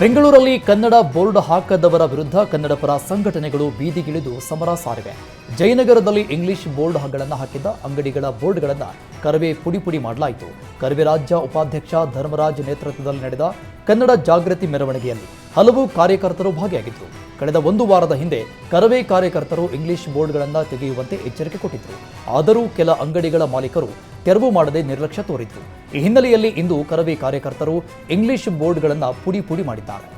ಬೆಂಗಳೂರಲ್ಲಿ ಕನ್ನಡ ಬೋರ್ಡ್ ಹಾಕದವರ ವಿರುದ್ಧ ಕನ್ನಡ ಪರ ಸಂಘಟನೆಗಳು ಬೀದಿಗಿಳಿದು ಸಮರ ಸಾರಿವೆ. ಜಯನಗರದಲ್ಲಿ ಇಂಗ್ಲಿಷ್ ಬೋರ್ಡ್ಗಳನ್ನು ಹಾಕಿದ್ದ ಅಂಗಡಿಗಳ ಬೋರ್ಡ್ಗಳನ್ನು ಕರವೇ ಪುಡಿ ಪುಡಿ ಮಾಡಲಾಯಿತು. ಕರವೇ ರಾಜ್ಯ ಉಪಾಧ್ಯಕ್ಷ ಧರ್ಮರಾಜ್ ನೇತೃತ್ವದಲ್ಲಿ ನಡೆದ ಕನ್ನಡ ಜಾಗೃತಿ ಮೆರವಣಿಗೆಯಲ್ಲಿ ಹಲವು ಕಾರ್ಯಕರ್ತರು ಭಾಗಿಯಾಗಿದ್ದರು ಕಳೆದ ಒಂದು ವಾರದ ಹಿಂದೆ ಕರವೇ ಕಾರ್ಯಕರ್ತರು ಇಂಗ್ಲಿಷ್ ಬೋರ್ಡ್ಗಳನ್ನು ತೆಗೆಯುವಂತೆ ಎಚ್ಚರಿಕೆ ಕೊಟ್ಟಿದ್ದರು ಆದರೂ ಕೆಲ ಅಂಗಡಿಗಳ ಮಾಲೀಕರು ತೆರವು ಮಾಡದೆ ನಿರ್ಲಕ್ಷ್ಯ ತೋರಿದ್ರು. ಈ ಹಿನ್ನೆಲೆಯಲ್ಲಿ ಇಂದು ಕರವೇ ಕಾರ್ಯಕರ್ತರು ಇಂಗ್ಲಿಷ್ ಬೋರ್ಡ್ಗಳನ್ನು ಪುಡಿ ಪುಡಿ ಮಾಡಿದ್ದಾರೆ.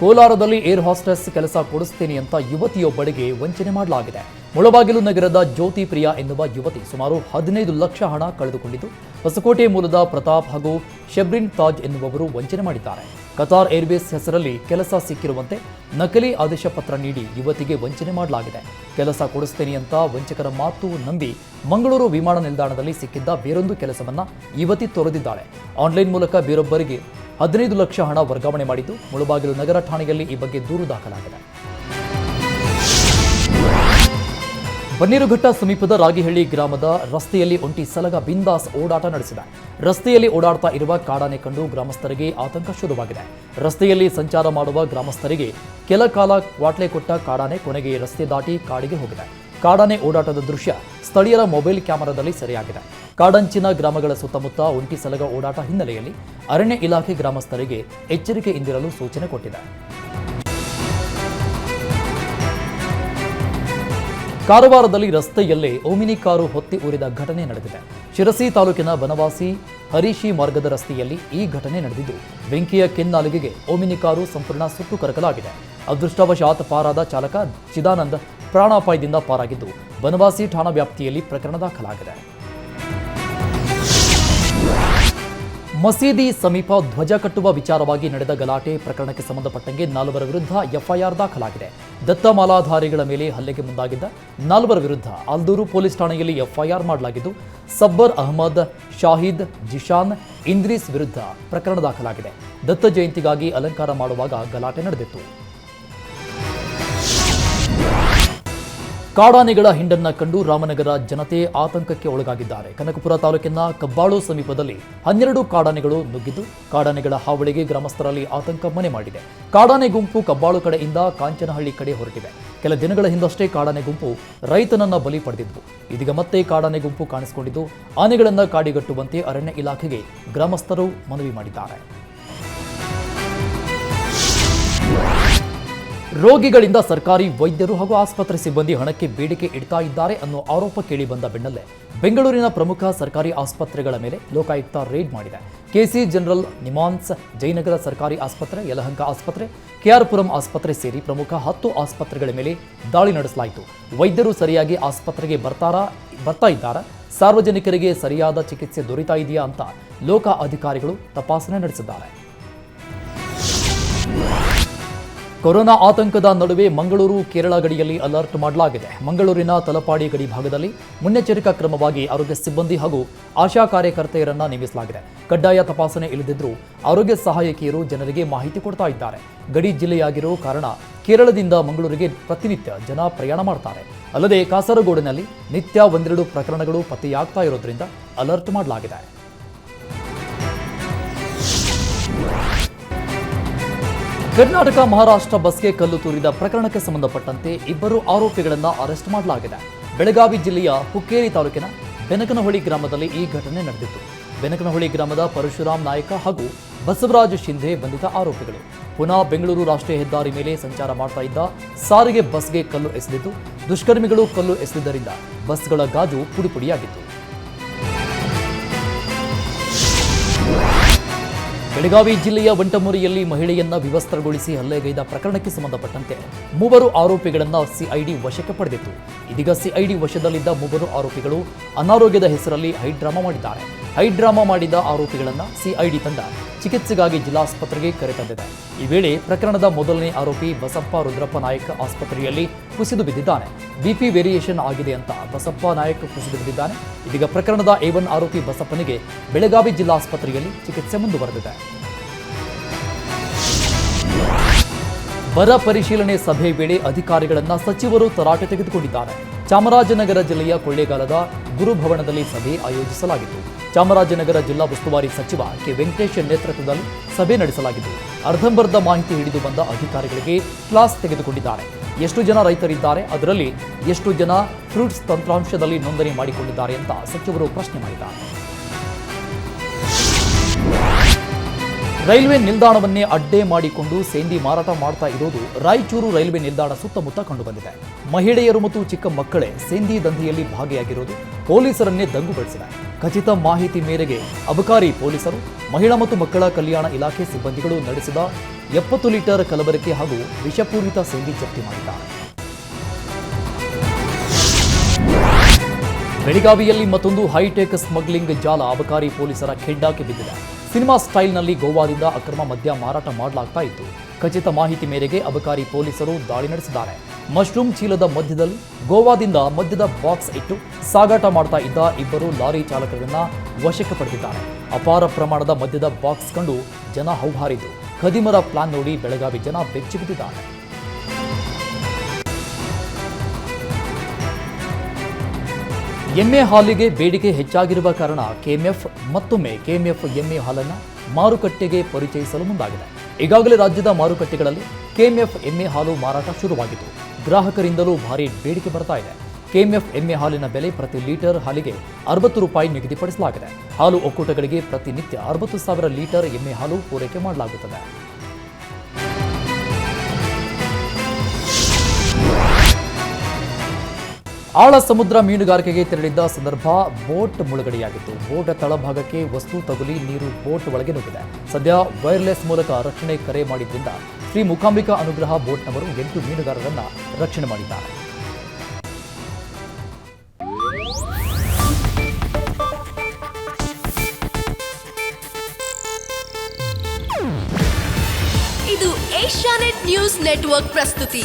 ಕೋಲಾರದಲ್ಲಿ ಏರ್ ಹಾಸ್ಟೆಸ್ ಕೆಲಸ ಕೊಡಿಸ್ತೇನೆ ಅಂತ ಯುವತಿಯೊಬ್ಬಳಿಗೆ ವಂಚನೆ ಮಾಡಲಾಗಿದೆ. ಮುಳಬಾಗಿಲು ನಗರದ ಜ್ಯೋತಿ ಪ್ರಿಯಾ ಎನ್ನುವ ಯುವತಿ ಸುಮಾರು ಹದಿನೈದು ಲಕ್ಷ ಹಣ ಕಳೆದುಕೊಂಡಿದ್ದು, ಹೊಸಕೋಟೆ ಮೂಲದ ಪ್ರತಾಪ್ ಹಾಗೂ ಶೆಬ್ರಿನ್ ತಾಜ್ ಎನ್ನುವವರು ವಂಚನೆ ಮಾಡಿದ್ದಾರೆ. ಕತಾರ್ ಏರ್ವೇಸ್ ಹೆಸರಲ್ಲಿ ಕೆಲಸ ಸಿಕ್ಕಿರುವಂತೆ ನಕಲಿ ಆದೇಶ ಪತ್ರ ನೀಡಿ ಯುವತಿಗೆ ವಂಚನೆ ಮಾಡಲಾಗಿದೆ. ಕೆಲಸ ಕೊಡಿಸ್ತೇನೆ ಅಂತ ವಂಚಕರ ಮಾತು ನಂಬಿ ಮಂಗಳೂರು ವಿಮಾನ ನಿಲ್ದಾಣದಲ್ಲಿ ಸಿಕ್ಕಿದ್ದ ಬೇರೊಂದು ಕೆಲಸವನ್ನ ಯುವತಿ ತೊರೆದಿದ್ದಾಳೆ. ಆನ್ಲೈನ್ ಮೂಲಕ ಬೇರೊಬ್ಬರಿಗೆ ಹದಿನೈದು ಲಕ್ಷ ಹಣ ವರ್ಗಾವಣೆ ಮಾಡಿದ್ದು, ಮುಳಬಾಗಿಲು ನಗರ ಠಾಣೆಯಲ್ಲಿ ಈ ಬಗ್ಗೆ ದೂರು ದಾಖಲಾಗಿದೆ. ಬನ್ನೀರುಘಟ್ಟ ಸಮೀಪದ ರಾಗಿಹಳ್ಳಿ ಗ್ರಾಮದ ರಸ್ತೆಯಲ್ಲಿ ಒಂಟಿ ಸಲಗ ಬಿಂದಾಸ್ ಓಡಾಟ ನಡೆಸಿದೆ. ರಸ್ತೆಯಲ್ಲಿ ಓಡಾಡ್ತಾ ಇರುವ ಕಾಡಾನೆ ಕಂಡು ಗ್ರಾಮಸ್ಥರಿಗೆ ಆತಂಕ ಶುರುವಾಗಿದೆ. ರಸ್ತೆಯಲ್ಲಿ ಸಂಚಾರ ಮಾಡುವ ಗ್ರಾಮಸ್ಥರಿಗೆ ಕೆಲ ಕಾಲ ಕ್ವಾಟ್ಲೆ ಕೊಟ್ಟ ಕಾಡಾನೆ ಕೊನೆಗೆ ರಸ್ತೆ ದಾಟಿ ಕಾಡಿಗೆ ಹೋಗಿದೆ. ಕಾಡಾನೆ ಓಡಾಟದ ದೃಶ್ಯ ಸ್ಥಳೀಯರ ಮೊಬೈಲ್ ಕ್ಯಾಮೆರಾದಲ್ಲಿ ಸೆರೆಯಾಗಿದೆ. ಕಾಡಂಚಿನ ಗ್ರಾಮಗಳ ಸುತ್ತಮುತ್ತ ಒಂಟಿ ಸಲಗ ಓಡಾಟ ಹಿನ್ನೆಲೆಯಲ್ಲಿ ಅರಣ್ಯ ಇಲಾಖೆ ಗ್ರಾಮಸ್ಥರಿಗೆ ಎಚ್ಚರಿಕೆ ಇಂದಿರಲು ಸೂಚನೆ ಕೊಟ್ಟಿದೆ. ಕಾರವಾರದಲ್ಲಿ ರಸ್ತೆಯಲ್ಲೇ ಓಮಿನಿ ಕಾರು ಹೊತ್ತಿ ಉರಿದ ಘಟನೆ ನಡೆದಿದೆ. ಶಿರಸಿ ತಾಲೂಕಿನ ಬನವಾಸಿ ಹರೀಶಿ ಮಾರ್ಗದ ರಸ್ತೆಯಲ್ಲಿ ಈ ಘಟನೆ ನಡೆದಿದ್ದು, ಬೆಂಕಿಯ ಕೆನ್ನಾಲಿಗೆಗೆ ಓಮಿನಿ ಕಾರು ಸಂಪೂರ್ಣ ಸುಟ್ಟು ಕರಕಲಾಗಿದೆ. ಅದೃಷ್ಟವಶಾತ್ ಪಾರಾದ ಚಾಲಕ ಚಿದಾನಂದ್ ಪ್ರಾಣಾಪಾಯದಿಂದ ಪಾರಾಗಿದ್ದು, ಬನವಾಸಿ ಠಾಣಾ ವ್ಯಾಪ್ತಿಯಲ್ಲಿ ಪ್ರಕರಣ ದಾಖಲಾಗಿದೆ. ಮಸೀದಿ ಸಮೀಪ ಧ್ವಜ ಕಟ್ಟುವ ವಿಚಾರವಾಗಿ ನಡೆದ ಗಲಾಟೆ ಪ್ರಕರಣಕ್ಕೆ ಸಂಬಂಧಪಟ್ಟಂಗೆ ನಾಲ್ವರ ವಿರುದ್ಧ ಎಫ್ಐಆರ್ ದಾಖಲಾಗಿದೆ. ದತ್ತ ಮಾಲಾಧಾರಿಗಳ ಮೇಲೆ ಹಲ್ಲೆಗೆ ಮುಂದಾಗಿದ್ದ ನಾಲ್ವರ ವಿರುದ್ಧ ಆಲ್ದೂರು ಪೊಲೀಸ್ ಠಾಣೆಯಲ್ಲಿ ಎಫ್ಐಆರ್ ಮಾಡಲಾಗಿದ್ದು, ಸಬ್ಬರ್ ಅಹಮದ್, ಶಾಹಿದ್, ಜಿಶಾನ್, ಇಂದ್ರೀಸ್ ವಿರುದ್ಧ ಪ್ರಕರಣ ದಾಖಲಾಗಿದೆ. ದತ್ತ ಜಯಂತಿಗಾಗಿ ಅಲಂಕಾರ ಮಾಡುವಾಗ ಗಲಾಟೆ ನಡೆದಿತ್ತು. ಕಾಡಾನೆಗಳ ಹಿಂಡನ್ನ ಕಂಡು ರಾಮನಗರ ಜನತೆ ಆತಂಕಕ್ಕೆ ಒಳಗಾಗಿದ್ದಾರೆ. ಕನಕಪುರ ತಾಲೂಕಿನ ಕಬ್ಬಾಳು ಸಮೀಪದಲ್ಲಿ ಹನ್ನೆರಡು ಕಾಡಾನೆಗಳು ನುಗ್ಗಿದ್ದು, ಕಾಡಾನೆಗಳ ಹಾವಳಿಗೆ ಗ್ರಾಮಸ್ಥರಲ್ಲಿ ಆತಂಕ ಮನೆ ಮಾಡಿದೆ. ಕಾಡಾನೆ ಗುಂಪು ಕಬ್ಬಾಳು ಕಡೆಯಿಂದ ಕಾಂಚನಹಳ್ಳಿ ಕಡೆ ಹೊರಟಿವೆ ಕೆಲ ದಿನಗಳ ಹಿಂದಷ್ಟೇ ಕಾಡಾನೆ ಗುಂಪು ರೈತನನ್ನ ಬಲಿ ಪಡೆದಿದ್ದು ಇದೀಗ ಮತ್ತೆ ಕಾಡಾನೆ ಗುಂಪು ಕಾಣಿಸಿಕೊಂಡಿದ್ದು, ಆನೆಗಳನ್ನ ಕಾಡಿಗಟ್ಟುವಂತೆ ಅರಣ್ಯ ಇಲಾಖೆಗೆ ಗ್ರಾಮಸ್ಥರು ಮನವಿ ಮಾಡಿದ್ದಾರೆ. ರೋಗಿಗಳಿಂದ ಸರ್ಕಾರಿ ವೈದ್ಯರು ಹಾಗೂ ಆಸ್ಪತ್ರೆ ಸಿಬ್ಬಂದಿ ಹಣಕ್ಕೆ ಬೇಡಿಕೆ ಇಡ್ತಾ ಇದ್ದಾರೆ ಅನ್ನೋ ಆರೋಪ ಕೇಳಿ ಬಂದ ಬೆನ್ನಲ್ಲೇ ಬೆಂಗಳೂರಿನ ಪ್ರಮುಖ ಸರ್ಕಾರಿ ಆಸ್ಪತ್ರೆಗಳ ಮೇಲೆ ಲೋಕಾಯುಕ್ತ ರೇಡ್ ಮಾಡಿದೆ. ಕೆಸಿ ಜನರಲ್ ನಿಮಾನ್ಸ್ ಜಯನಗರ ಸರ್ಕಾರಿ ಆಸ್ಪತ್ರೆ, ಯಲಹಂಕ ಆಸ್ಪತ್ರೆ, ಕೆಆರ್ಪುರಂ ಆಸ್ಪತ್ರೆ ಸೇರಿ ಪ್ರಮುಖ ಹತ್ತು ಆಸ್ಪತ್ರೆಗಳ ಮೇಲೆ ದಾಳಿ ನಡೆಸಲಾಯಿತು. ವೈದ್ಯರು ಸರಿಯಾಗಿ ಆಸ್ಪತ್ರೆಗೆ ಬರ್ತಾರಾ, ಬರ್ತಾ ಇದ್ದಾರಾ, ಸಾರ್ವಜನಿಕರಿಗೆ ಸರಿಯಾದ ಚಿಕಿತ್ಸೆ ದೊರೀತಾ ಇದೆಯಾ ಅಂತ ಲೋಕ ಅಧಿಕಾರಿಗಳು ತಪಾಸಣೆ ನಡೆಸಿದ್ದಾರೆ. ಕೊರೋನಾ ಆತಂಕದ ನಡುವೆ ಮಂಗಳೂರು, ಕೇರಳ ಗಡಿಯಲ್ಲಿ ಅಲರ್ಟ್ ಮಾಡಲಾಗಿದೆ. ಮಂಗಳೂರಿನ ತಲಪಾಡಿ ಗಡಿ ಭಾಗದಲ್ಲಿ ಮುನ್ನೆಚ್ಚರಿಕಾ ಕ್ರಮವಾಗಿ ಆರೋಗ್ಯ ಸಿಬ್ಬಂದಿ ಹಾಗೂ ಆಶಾ ಕಾರ್ಯಕರ್ತೆಯರನ್ನ ನೇಮಿಸಲಾಗಿದೆ. ಕಡ್ಡಾಯ ತಪಾಸಣೆ ಇಲ್ಲದಿದ್ದರೂ ಆರೋಗ್ಯ ಸಹಾಯಕಿಯರು ಜನರಿಗೆ ಮಾಹಿತಿ ಕೊಡ್ತಾ ಇದ್ದಾರೆ. ಗಡಿ ಜಿಲ್ಲೆಯಾಗಿರೋ ಕಾರಣ ಕೇರಳದಿಂದ ಮಂಗಳೂರಿಗೆ ಪ್ರತಿನಿತ್ಯ ಜನ ಪ್ರಯಾಣ ಮಾಡ್ತಾರೆ. ಅಲ್ಲದೆ ಕಾಸರಗೋಡಿನಲ್ಲಿ ನಿತ್ಯ ಒಂದೆರಡು ಪ್ರಕರಣಗಳು ಪತ್ತೆಯಾಗ್ತಾ ಇರೋದ್ರಿಂದ ಅಲರ್ಟ್ ಮಾಡಲಾಗಿದೆ. ಕರ್ನಾಟಕ ಮಹಾರಾಷ್ಟ್ರ ಬಸ್ಗೆ ಕಲ್ಲು ತೂರಿದ ಪ್ರಕರಣಕ್ಕೆ ಸಂಬಂಧಪಟ್ಟಂತೆ ಇಬ್ಬರು ಆರೋಪಿಗಳನ್ನು ಅರೆಸ್ಟ್ ಮಾಡಲಾಗಿದೆ. ಬೆಳಗಾವಿ ಜಿಲ್ಲೆಯ ಹುಕ್ಕೇರಿ ತಾಲೂಕಿನ ಬೆನಕನಹೊಳಿ ಗ್ರಾಮದಲ್ಲಿ ಈ ಘಟನೆ ನಡೆದಿತ್ತು. ಬೆನಕನಹೊಳಿ ಗ್ರಾಮದ ಪರಶುರಾಮ್ ನಾಯಕ ಹಾಗೂ ಬಸವರಾಜ್ ಶಿಂಧೆ ಬಂಧಿತ ಆರೋಪಿಗಳು. ಪುನಃ ಬೆಂಗಳೂರು ರಾಷ್ಟ್ರೀಯ ಹೆದ್ದಾರಿ ಮೇಲೆ ಸಂಚಾರ ಮಾಡ್ತಾ ಇದ್ದ ಸಾರಿಗೆ ಬಸ್ಗೆ ಕಲ್ಲು ಎಸೆದಿದ್ದು, ದುಷ್ಕರ್ಮಿಗಳು ಕಲ್ಲು ಎಸೆದಿದ್ದರಿಂದ ಬಸ್ಗಳ ಗಾಜು ಪುಡಿಪುಡಿಯಾಗಿತ್ತು. ಬೆಳಗಾವಿ ಜಿಲ್ಲೆಯ ವಂಟಮೂರಿಯಲ್ಲಿ ಮಹಿಳೆಯನ್ನ ವಿವಸ್ತ್ರಗೊಳಿಸಿ ಹಲ್ಲೆಗೈದ ಪ್ರಕರಣಕ್ಕೆ ಸಂಬಂಧಪಟ್ಟಂತೆ ಮೂವರು ಆರೋಪಿಗಳನ್ನ ಸಿಐಡಿ ವಶಕ್ಕೆ ಪಡೆದಿತ್ತು. ಇದೀಗ ಸಿಐಡಿ ವಶದಲ್ಲಿದ್ದ ಮೂವರು ಆರೋಪಿಗಳು ಅನಾರೋಗ್ಯದ ಹೆಸರಲ್ಲಿ ಹೈಡ್ರಾಮಾ ಮಾಡಿದ್ದಾರೆ. ಹೈಡ್ರಾಮಾ ಮಾಡಿದ ಆರೋಪಿಗಳನ್ನ ಸಿಐಡಿ ತಂಡ ಚಿಕಿತ್ಸೆಗಾಗಿ ಜಿಲ್ಲಾಸ್ಪತ್ರೆಗೆ ಕರೆತಂದಿದೆ ಈ ವೇಳೆ ಪ್ರಕರಣದ ಮೊದಲನೇ ಆರೋಪಿ ಬಸಪ್ಪ ರುದ್ರಪ್ಪ ನಾಯಕ್ ಆಸ್ಪತ್ರೆಯಲ್ಲಿ ಕುಸಿದು ಬಿದ್ದಿದ್ದಾನೆ. ಬಿಪಿ ವೇರಿಯೇಷನ್ ಆಗಿದೆ ಅಂತ ಬಸಪ್ಪ ನಾಯಕ್ ಕುಸಿದು ಬಿದ್ದಿದ್ದಾನೆ. ಇದೀಗ ಪ್ರಕರಣದ ಎ ಆರೋಪಿ ಬಸಪ್ಪನಿಗೆ ಬೆಳಗಾವಿ ಜಿಲ್ಲಾಸ್ಪತ್ರೆಯಲ್ಲಿ ಚಿಕಿತ್ಸೆ ಮುಂದುವರೆದಿದೆ. ಬರ ಪರಿಶೀಲನೆ ಸಭೆ ವೇಳೆ ಅಧಿಕಾರಿಗಳನ್ನ ಸಚಿವರು ತರಾಟೆ ತೆಗೆದುಕೊಂಡಿದ್ದಾರೆ. ಚಾಮರಾಜನಗರ ಜಿಲ್ಲೆಯ ಕೊಳ್ಳೇಗಾಲದ ಗುರುಭವನದಲ್ಲಿ ಸಭೆ ಆಯೋಜಿಸಲಾಗಿತ್ತು. ಚಾಮರಾಜನಗರ ಜಿಲ್ಲಾ ಉಸ್ತುವಾರಿ ಸಚಿವ ಕೆ. ವೆಂಕಟೇಶ್ ನೇತೃತ್ವದಲ್ಲಿ ಸಭೆ ನಡೆಸಲಾಗಿದ್ದು ಅರ್ಧಂಬರ್ಧ ಮಾಹಿತಿ ಹಿಡಿದು ಬಂದ ಅಧಿಕಾರಿಗಳಿಗೆ ಕ್ಲಾಸ್ ತೆಗೆದುಕೊಂಡಿದ್ದಾರೆ. ಎಷ್ಟು ಜನ ರೈತರಿದ್ದಾರೆ, ಅದರಲ್ಲಿ ಎಷ್ಟು ಜನ ಫ್ರೂಟ್ಸ್ ತಂತ್ರಾಂಶದಲ್ಲಿ ನೋಂದಣಿ ಮಾಡಿಕೊಂಡಿದ್ದಾರೆ ಅಂತ ಸಚಿವರು ಪ್ರಶ್ನೆ ಮಾಡಿದ್ದಾರೆ. ರೈಲ್ವೆ ನಿಲ್ದಾಣವನ್ನೇ ಅಡ್ಡೆ ಮಾಡಿಕೊಂಡು ಸೇಂದಿ ಮಾರಾಟ ಮಾಡ್ತಾ ಇರೋದು ರಾಯಚೂರು ರೈಲ್ವೆ ನಿಲ್ದಾಣ ಸುತ್ತಮುತ್ತ ಕಂಡುಬಂದಿದೆ. ಮಹಿಳೆಯರು ಮತ್ತು ಚಿಕ್ಕ ಮಕ್ಕಳೇ ಸೇಂದಿ ದಂಧೆಯಲ್ಲಿ ಭಾಗಿಯಾಗಿರೋದು ಪೊಲೀಸರನ್ನೇ ದಂಗುಗೊಳಿಸಿದೆ ಖಚಿತ ಮಾಹಿತಿ ಮೇರೆಗೆ ಅಬಕಾರಿ ಪೊಲೀಸರು, ಮಹಿಳಾ ಮತ್ತು ಮಕ್ಕಳ ಕಲ್ಯಾಣ ಇಲಾಖೆ ಸಿಬ್ಬಂದಿಗಳು ನಡೆಸಿದ ಎಪ್ಪತ್ತು ಲೀಟರ್ ಕಲಬೆರಕೆ ಹಾಗೂ ವಿಷಪೂರಿತ ಸೇಂದಿ ಜಪ್ತಿ ಮಾಡಿದ್ದಾರೆ. ಬೆಳಗಾವಿಯಲ್ಲಿ ಮತ್ತೊಂದು ಹೈಟೆಕ್ ಸ್ಮಗ್ಲಿಂಗ್ ಜಾಲ ಅಬಕಾರಿ ಪೊಲೀಸರ ಖೆಡ್ಡಾಕ್ಕೆ ಬಿದ್ದಿದೆ. ಸಿನಿಮಾ ಸ್ಟೈಲ್ನಲ್ಲಿ ಗೋವಾದಿಂದ ಅಕ್ರಮ ಮದ್ಯ ಮಾರಾಟ ಮಾಡಲಾಗ್ತಾ ಇತ್ತು. ಖಚಿತ ಮಾಹಿತಿ ಮೇರೆಗೆ ಅಬಕಾರಿ ಪೊಲೀಸರು ದಾಳಿ ನಡೆಸಿದ್ದಾರೆ. ಮಶ್ರೂಮ್ ಚೀಲದ ಮಧ್ಯದಲ್ಲಿ ಗೋವಾದಿಂದ ಮದ್ಯದ ಬಾಕ್ಸ್ ಇಟ್ಟು ಸಾಗಾಟ ಮಾಡ್ತಾ ಇದ್ದ ಇಬ್ಬರು ಲಾರಿ ಚಾಲಕರನ್ನ ವಶಕ್ಕೆ ಪಡೆದಿದ್ದಾರೆ. ಅಪಾರ ಪ್ರಮಾಣದ ಮದ್ಯದ ಬಾಕ್ಸ್ ಕಂಡು ಜನ ಹೌಹಾರಿದ್ದು. ಖದೀಮರ ಪ್ಲಾನ್ ನೋಡಿ ಬೆಳಗಾವಿ ಜನ ಬೆಚ್ಚಿ ಎಮ್ಮೆ ಹಾಲಿಗೆ ಬೇಡಿಕೆ ಹೆಚ್ಚಾಗಿರುವ ಕಾರಣ ಕೆಎಂಎಫ್, ಮತ್ತೊಮ್ಮೆ ಕೆಎಂಎಫ್ ಎಮ್ಮೆ ಹಾಲನ್ನು ಮಾರುಕಟ್ಟೆಗೆ ಪರಿಚಯಿಸಲು ಮುಂದಾಗಿದೆ. ಈಗಾಗಲೇ ರಾಜ್ಯದ ಮಾರುಕಟ್ಟೆಗಳಲ್ಲಿ ಕೆಎಂಎಫ್ ಎಮ್ಮೆ ಹಾಲು ಮಾರಾಟ ಶುರುವಾಗಿತ್ತು ಗ್ರಾಹಕರಿಂದಲೂ ಭಾರಿ ಬೇಡಿಕೆ ಬರ್ತಾ ಇದೆ. ಕೆಎಂಎಫ್ ಎಮ್ಮೆ ಹಾಲಿನ ಬೆಲೆ ಪ್ರತಿ ಲೀಟರ್ ಹಾಲಿಗೆ ಅರವತ್ತು ರೂಪಾಯಿ ನಿಗದಿಪಡಿಸಲಾಗಿದೆ. ಹಾಲು ಒಕ್ಕೂಟಗಳಿಗೆ ಪ್ರತಿನಿತ್ಯ ಅರವತ್ತು ಸಾವಿರ ಲೀಟರ್ ಎಮ್ಮೆ ಹಾಲು ಪೂರೈಕೆ ಮಾಡಲಾಗುತ್ತದೆ. ಆಳ ಸಮುದ್ರ ಮೀನುಗಾರಿಕೆಗೆ ತೆರಳಿದ್ದ ಸಂದರ್ಭ ಬೋಟ್ ಮುಳುಗಡೆಯಾಗಿತ್ತು. ಬೋಟ್ ತಳಭಾಗಕ್ಕೆ ವಸ್ತು ತಗುಲಿ ನೀರು ಬೋಟ್ ಒಳಗೆ ನುಗ್ಗಿದೆ. ಸದ್ಯ ವೈರ್ಲೆಸ್ ಮೂಲಕ ರಕ್ಷಣೆ ಕರೆ ಮಾಡಿದ್ದರಿಂದ ಶ್ರೀ ಮುಖಾಂಬಿಕಾ ಅನುಗ್ರಹ ಬೋಟ್ನವರು ಎಂಟು ಮೀನುಗಾರರನ್ನ ರಕ್ಷಣೆ ಮಾಡಿದ್ದಾರೆ. ಇದು ಏಷ್ಯಾನೆಟ್ ನ್ಯೂಸ್ ನೆಟ್ವರ್ಕ್ ಪ್ರಸ್ತುತಿ.